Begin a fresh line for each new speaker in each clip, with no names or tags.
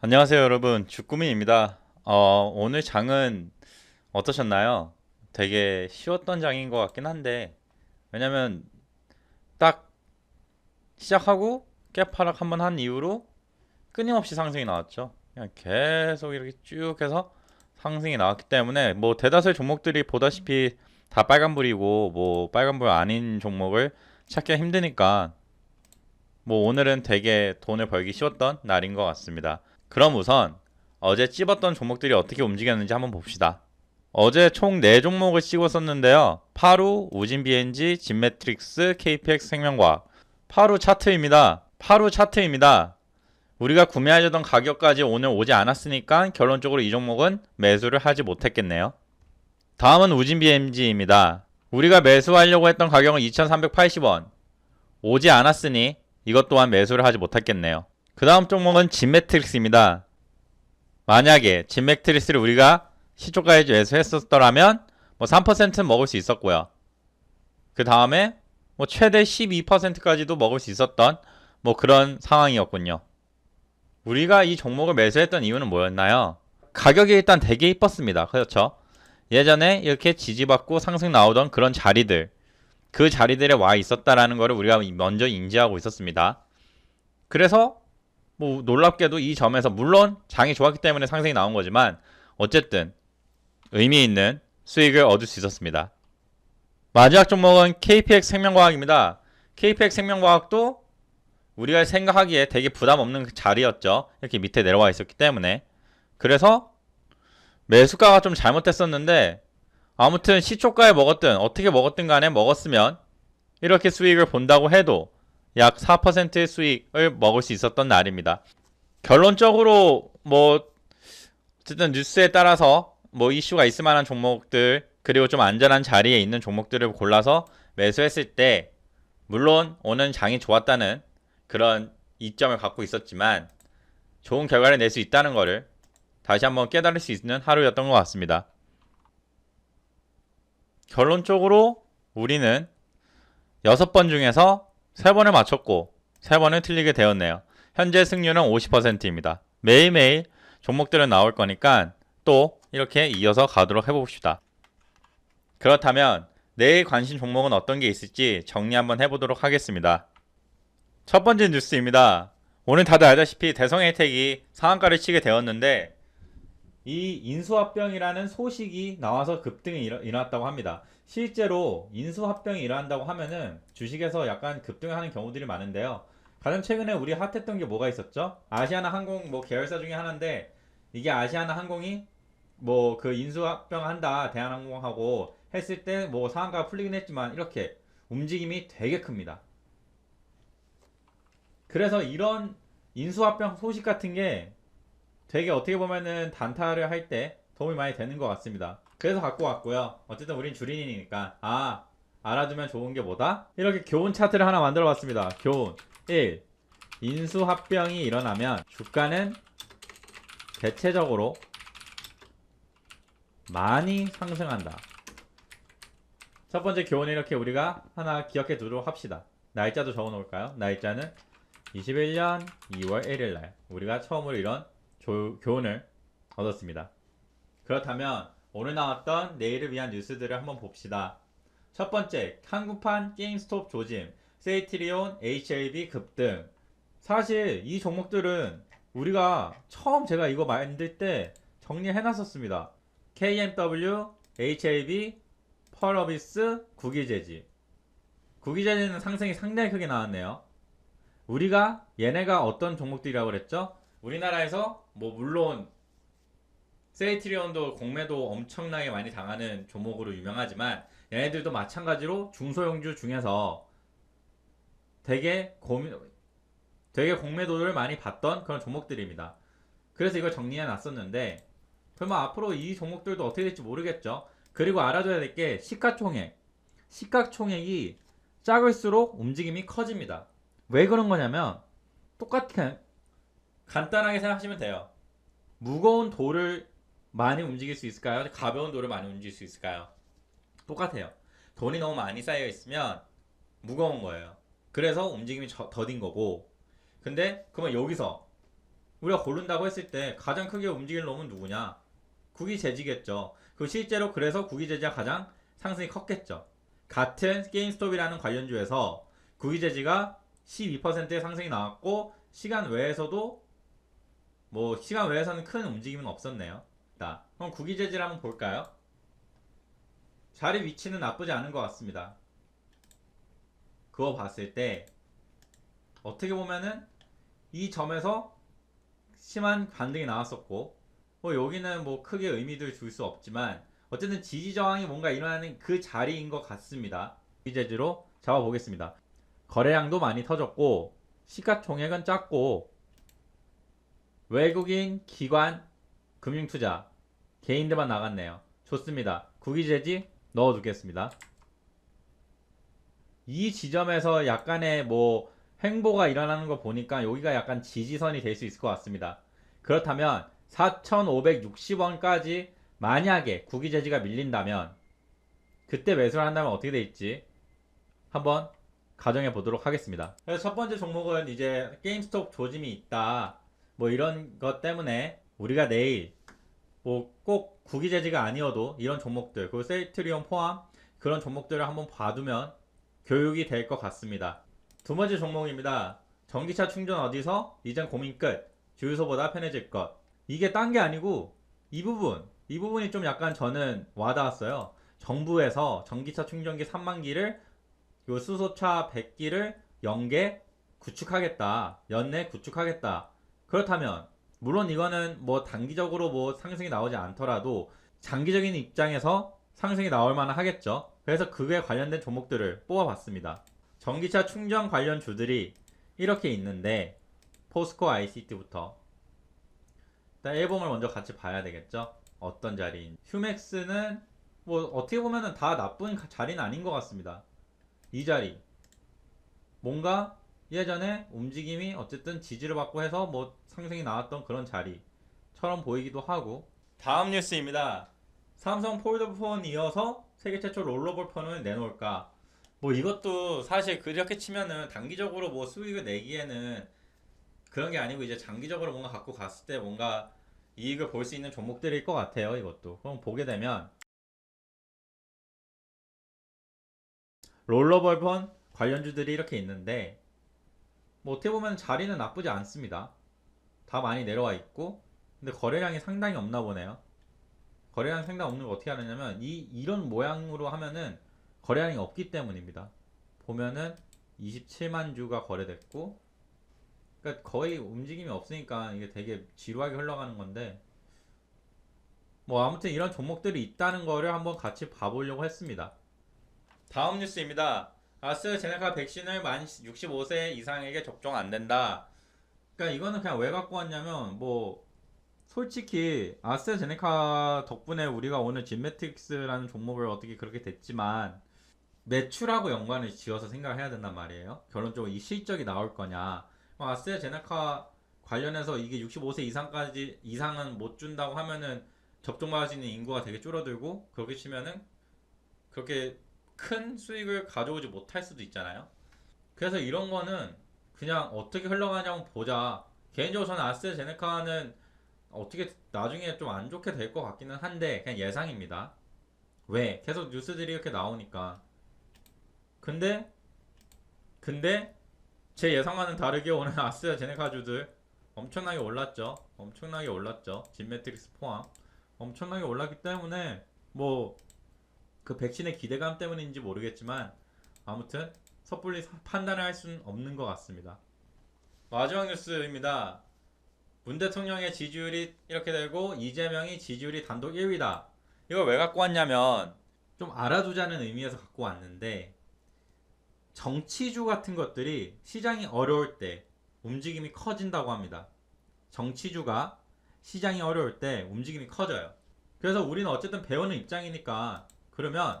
안녕하세요 여러분. 주꾸미입니다. 어, 오늘 장은 어떠셨나요? 되게 쉬웠던 장인 것 같긴 한데 왜냐면 딱 시작하고 갭하락 한번 한 이후로 끊임없이 상승이 나왔죠. 그냥 계속 이렇게 쭉 해서 상승이 나왔기 때문에 뭐 대다수의 종목들이 보다시피 다 빨간불이고 뭐 빨간불 아닌 종목을 찾기가 힘드니까 뭐 오늘은 되게 돈을 벌기 쉬웠던 날인 것 같습니다 그럼 우선 어제 찝었던 종목들이 어떻게 움직였는지 한번 봅시다. 어제 총 4종목을 찍었었는데요. 파루, 우진 BNG, 진매트릭스, KPX 생명과학. 파루 차트입니다. 파루 차트입니다. 우리가 구매하려던 가격까지 오늘 오지 않았으니까 결론적으로 이 종목은 매수를 하지 못했겠네요. 다음은 우진 BMG입니다. 우리가 매수하려고 했던 가격은 2,380원. 오지 않았으니 이것 또한 매수를 하지 못했겠네요. 그 다음 종목은 진 매트릭스입니다. 만약에 진 매트릭스를 우리가 시초가에 매수했었더라면 뭐 3%는 먹을 수 있었고요. 그 다음에 뭐 최대 12%까지도 먹을 수 있었던 뭐 그런 상황이었군요. 우리가 이 종목을 매수했던 이유는 뭐였나요? 가격이 일단 되게 이뻤습니다. 그렇죠? 예전에 이렇게 지지받고 상승 나오던 그런 자리들 그 자리들에 와 있었다라는 것을 우리가 먼저 인지하고 있었습니다. 그래서 뭐 놀랍게도 이 점에서 물론 장이 좋았기 때문에 상승이 나온 거지만 어쨌든 의미 있는 수익을 얻을 수 있었습니다. 마지막 종목은 KPX 생명과학입니다. KPX 생명과학도 우리가 생각하기에 되게 부담 없는 그 자리였죠. 이렇게 밑에 내려와 있었기 때문에. 그래서 매수가가 좀 잘못됐었는데 아무튼 시초가에 먹었든 어떻게 먹었든 간에 먹었으면 이렇게 수익을 본다고 해도 약 4%의 수익을 먹을 수 있었던 날입니다. 결론적으로 뭐 어쨌든 뉴스에 따라서 뭐 이슈가 있을 만한 종목들 그리고 좀 안전한 자리에 있는 종목들을 골라서 매수했을 때 물론 오는 장이 좋았다는 그런 이점을 갖고 있었지만 좋은 결과를 낼 수 있다는 것을 다시 한번 깨달을 수 있는 하루였던 것 같습니다. 결론적으로 우리는 여섯 번 중에서 세 번을 맞췄고 세 번을 틀리게 되었네요. 현재 승률은 50%입니다. 매일매일 종목들은 나올 거니까 또 이렇게 이어서 가도록 해봅시다. 그렇다면 내일 관심 종목은 어떤 게 있을지 정리 한번 해보도록 하겠습니다. 첫 번째 뉴스입니다. 오늘 다들 알다시피 대성 혜택이 상한가를 치게 되었는데 이 인수합병이라는 소식이 나와서 급등이 일어, 일어났다고 합니다. 실제로 인수합병이 일어난다고 하면은 주식에서 약간 급등하는 경우들이 많은데요. 가장 최근에 우리 핫했던 게 뭐가 있었죠? 아시아나 항공 뭐 계열사 중에 하나인데 이게 아시아나 항공이 뭐 그 인수합병 한다 대한항공하고 했을 때 뭐 상한가가 풀리긴 했지만 이렇게 움직임이 되게 큽니다. 그래서 이런 인수합병 소식 같은 게 되게 어떻게 보면은 단타를 할 때 도움이 많이 되는 것 같습니다. 그래서 갖고 왔고요. 어쨌든 우린 주린이니까 아 알아두면 좋은 게 뭐다? 이렇게 교훈 차트를 하나 만들어 봤습니다. 교훈 1. 인수합병이 일어나면 주가는 대체적으로 많이 상승한다. 첫 번째 교훈 이렇게 우리가 하나 기억해 두도록 합시다. 날짜도 적어 놓을까요? 날짜는 21년 2월 1일 날 우리가 처음으로 이런 조, 교훈을 얻었습니다. 그렇다면 오늘 나왔던 내일을 위한 뉴스들을 한번 봅시다. 첫 번째, 한국판 게임스톱 조짐, 세이트리온, HLB 급등. 사실 이 종목들은 우리가 처음 제가 이거 만들 때 정리해놨었습니다. KMW, HLB, 펄어비스, 구기재지. 구기재지는 상승이 상당히 크게 나왔네요. 우리가 얘네가 어떤 종목들이라고 그랬죠? 우리나라에서 뭐 물론 세이트리온도 공매도 엄청나게 많이 당하는 종목으로 유명하지만 얘네들도 마찬가지로 중소형주 중에서 되게 고민 되게 공매도를 많이 받던 그런 종목들입니다. 그래서 이걸 정리해 놨었는데 그러면 앞으로 이 종목들도 어떻게 될지 모르겠죠. 그리고 알아줘야 될 게 시가총액. 시가총액이 작을수록 움직임이 커집니다. 왜 그런 거냐면 똑같은 간단하게 생각하시면 돼요. 무거운 돌을 많이 움직일 수 있을까요? 가벼운 돌을 많이 움직일 수 있을까요? 똑같아요. 돈이 너무 많이 쌓여 있으면 무거운 거예요. 그래서 움직임이 저- 더딘 거고. 근데 그러면 여기서 우리가 고른다고 했을 때 가장 크게 움직일 놈은 누구냐? 구기재지겠죠. 그 실제로 그래서 구기재지가 가장 상승이 컸겠죠. 같은 게임스톱이라는 관련주에서 구기재지가 12%의 상승이 나왔고 시간 외에서도 뭐 시간 외에서는 큰 움직임은 없었네요. 자, 그럼 구기재질 한번 볼까요? 자리 위치는 나쁘지 않은 것 같습니다. 그거 봤을 때 어떻게 보면은 이 점에서 심한 반등이 나왔었고 뭐 여기는 뭐 크게 의미를 줄 수 없지만 어쨌든 지지 저항이 뭔가 일어나는 그 자리인 것 같습니다. 이제지로 잡아보겠습니다. 거래량도 많이 터졌고 시가총액은 작고 외국인 기관 금융투자 개인들만 나갔네요. 좋습니다. 구기재지 넣어두겠습니다. 이 지점에서 약간의 뭐 횡보가 일어나는 거 보니까 여기가 약간 지지선이 될 수 있을 것 같습니다. 그렇다면 4,560원까지 만약에 구기재지가 밀린다면 그때 매수를 한다면 어떻게 될지 한번 가정해 보도록 하겠습니다. 그래서 첫 번째 종목은 이제 게임스톱 조짐이 있다. 뭐 이런 것 때문에 우리가 내일 뭐 꼭 구기재지가 아니어도 이런 종목들 그리고 세이트리온 포함 그런 종목들을 한번 봐두면 교육이 될 것 같습니다. 두 번째 종목입니다. 전기차 충전 어디서? 이젠 고민 끝. 주유소보다 편해질 것. 이게 딴 게 아니고 이 부분, 이 부분이 좀 약간 저는 와닿았어요. 정부에서 전기차 충전기 3만 기를 요 수소차 100기를 연계 구축하겠다. 연내 구축하겠다. 그렇다면 물론 이거는 뭐 단기적으로 뭐 상승이 나오지 않더라도 장기적인 입장에서 상승이 나올 만은 하겠죠. 그래서 그에 관련된 종목들을 뽑아봤습니다. 전기차 충전 관련 주들이 이렇게 있는데 포스코 ICT부터 일단 앨범을 먼저 같이 봐야 되겠죠. 어떤 자리인 휴맥스는 뭐 어떻게 보면은 다 나쁜 가- 자리는 아닌 것 같습니다. 이 자리 뭔가 예전에 움직임이 어쨌든 지지를 받고 해서 뭐 상승이 나왔던 그런 자리처럼 보이기도 하고 다음 뉴스입니다. 삼성 폴드폰 이어서 세계 최초 롤러볼 폰을 내놓을까? 뭐 이것도 사실 그렇게 치면은 단기적으로 뭐 수익을 내기에는 그런 게 아니고 이제 장기적으로 뭔가 갖고 갔을 때 뭔가 이익을 볼 수 있는 종목들일 것 같아요. 이것도 그럼 보게 되면 롤러볼 폰 관련주들이 이렇게 있는데 뭐 어떻게 보면 자리는 나쁘지 않습니다. 다 많이 내려와 있고 근데 거래량이 상당히 없나 보네요. 거래량 상당히 없는 거 어떻게 하느냐면 이 이런 모양으로 하면은 거래량이 없기 때문입니다. 보면은 27만 주가 거래됐고 그러니까 거의 움직임이 없으니까 이게 되게 지루하게 흘러가는 건데 뭐 아무튼 이런 종목들이 있다는 거를 한번 같이 봐보려고 했습니다. 다음 뉴스입니다. 아스트라제네카 백신을 만 65세 이상에게 접종 안 된다. 그러니까 이거는 그냥 왜 갖고 왔냐면 뭐 솔직히 아스트라제네카 덕분에 우리가 오늘 진매틱스라는 종목을 어떻게 그렇게 됐지만 매출하고 연관을 지어서 생각을 해야 된단 말이에요. 결론적으로 이 실적이 나올 거냐. 아스트라제네카 관련해서 이게 65세 이상까지 이상은 못 준다고 하면은 접종 받을 수 있는 인구가 되게 줄어들고 그렇게 치면은 그렇게 큰 수익을 가져오지 못할 수도 있잖아요. 그래서 이런 거는 그냥 어떻게 흘러가냐고 보자. 개인적으로 저는 아스트라제네카는 어떻게 나중에 좀 안 좋게 될 것 같기는 한데 그냥 예상입니다. 왜? 계속 뉴스들이 이렇게 나오니까. 근데 근데 제 예상과는 다르게 오늘 아스트라제네카주들 엄청나게 올랐죠. 엄청나게 올랐죠. 진매트릭스 포함 엄청나게 올랐기 때문에 뭐 그 백신의 기대감 때문인지 모르겠지만 아무튼 섣불리 판단을 할 수는 없는 것 같습니다. 마지막 뉴스입니다. 문 대통령의 지지율이 이렇게 되고 이재명이 지지율이 단독 1위다. 이걸 왜 갖고 왔냐면 좀 알아두자는 의미에서 갖고 왔는데 정치주 같은 것들이 시장이 어려울 때 움직임이 커진다고 합니다. 정치주가 시장이 어려울 때 움직임이 커져요. 그래서 우리는 어쨌든 배우는 입장이니까 그러면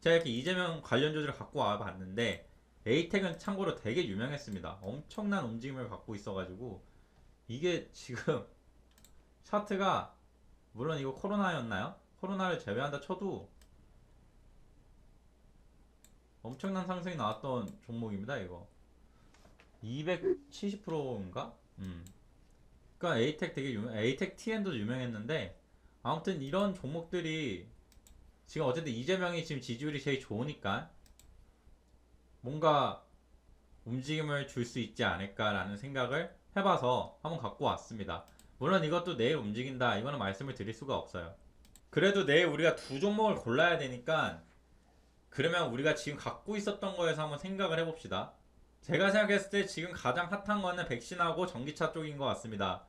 제가 이렇게 이재명 관련주들을 갖고 와 봤는데 에이텍은 참고로 되게 유명했습니다. 엄청난 움직임을 갖고 있어가지고 이게 지금 차트가 물론 이거 코로나였나요? 코로나를 제외한다 쳐도 엄청난 상승이 나왔던 종목입니다. 이거 270%인가? 음. 그러니까 에이텍 되게 유명, 에이텍 TN도 유명했는데 아무튼 이런 종목들이 지금 어쨌든 이재명이 지금 지지율이 제일 좋으니까 뭔가 움직임을 줄 수 있지 않을까라는 생각을 해봐서 한번 갖고 왔습니다. 물론 이것도 내일 움직인다 이거는 말씀을 드릴 수가 없어요. 그래도 내일 우리가 두 종목을 골라야 되니까 그러면 우리가 지금 갖고 있었던 거에서 한번 생각을 해봅시다. 제가 생각했을 때 지금 가장 핫한 거는 백신하고 전기차 쪽인 것 같습니다.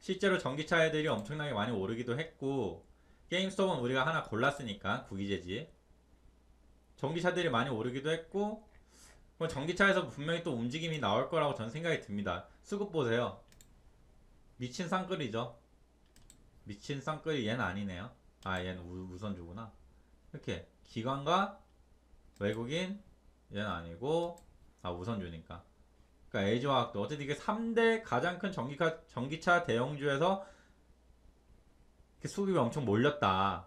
실제로 전기차 애들이 엄청나게 많이 오르기도 했고 게임스톱은 우리가 하나 골랐으니까 구기재지 전기차들이 많이 오르기도 했고 그럼 전기차에서 분명히 또 움직임이 나올 거라고 저는 생각이 듭니다. 수급 보세요. 미친 쌍끌이죠. 미친 쌍끌이 얘는 아니네요. 아 얘는 우, 우선주구나. 이렇게 기관과 외국인 얘는 아니고 아 우선주니까. 그러니까 LG화학도 어쨌든 이게 3대 가장 큰 전기차 전기차 대형주에서 수급이 엄청 몰렸다.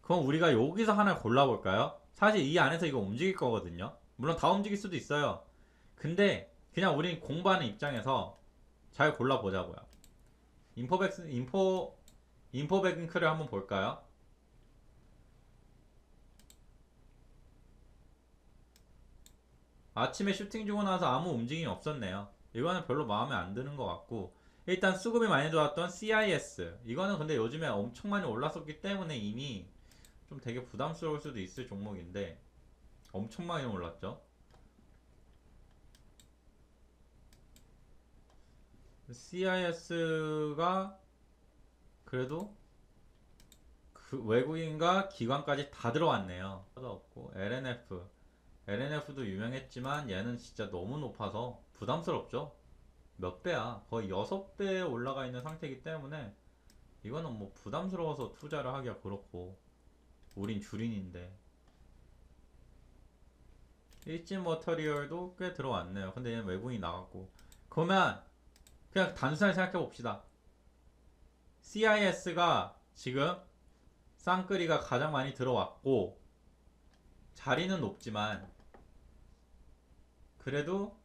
그럼 우리가 여기서 하나 골라볼까요? 사실 이 안에서 이거 움직일 거거든요. 물론 다 움직일 수도 있어요. 근데 그냥 우린 공부하는 입장에서 잘 골라보자고요. 인포백스 인포 인포백크를 한번 볼까요? 아침에 슈팅 주고 나서 아무 움직임이 없었네요. 이거는 별로 마음에 안 드는 것 같고 일단 수급이 많이 들어왔던 CIS 이거는 근데 요즘에 엄청 많이 올랐었기 때문에 이미 좀 되게 부담스러울 수도 있을 종목인데 엄청 많이 올랐죠. CIS가 그래도 그 외국인과 기관까지 다 들어왔네요. 없고 LNF, LNF도 유명했지만 얘는 진짜 너무 높아서 부담스럽죠. 몇 배야? 거의 6배에 올라가 있는 상태이기 때문에 이거는 뭐 부담스러워서 투자를 하기가 그렇고 우린 주린인데 일진 머터리얼도 꽤 들어왔네요. 근데 얘는 외국인이 나갔고 그러면 그냥 단순하게 생각해 봅시다. CIS가 지금 쌍끌이가 가장 많이 들어왔고 자리는 높지만 그래도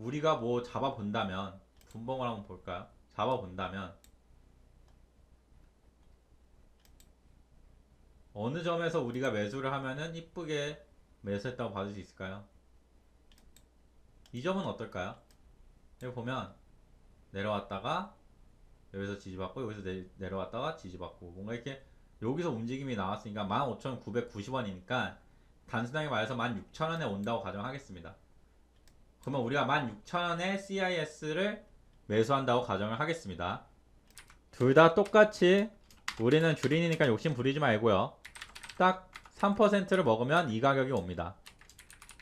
우리가 뭐 잡아본다면 분봉을 한번 볼까요? 잡아본다면 어느 점에서 우리가 매수를 하면은 이쁘게 매수했다고 봐줄 수 있을까요? 이 점은 어떨까요? 여기 보면 내려왔다가 여기서 지지받고 여기서 내, 내려왔다가 지지받고 뭔가 이렇게 여기서 움직임이 나왔으니까 15,990원이니까 단순하게 말해서 16,000원에 온다고 가정하겠습니다. 그러면 우리가 16,000원에 CIS를 매수한다고 가정을 하겠습니다. 둘 다 똑같이 우리는 주린이니까 욕심 부리지 말고요. 딱 3%를 먹으면 이 가격이 옵니다.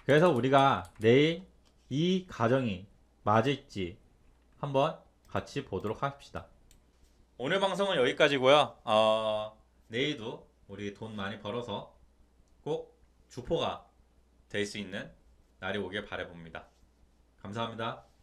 그래서 우리가 내일 이 가정이 맞을지 한번 같이 보도록 합시다. 오늘 방송은 여기까지고요. 어, 내일도 우리 돈 많이 벌어서 꼭 주포가 될 수 있는 날이 오길 바라봅니다. 감사합니다.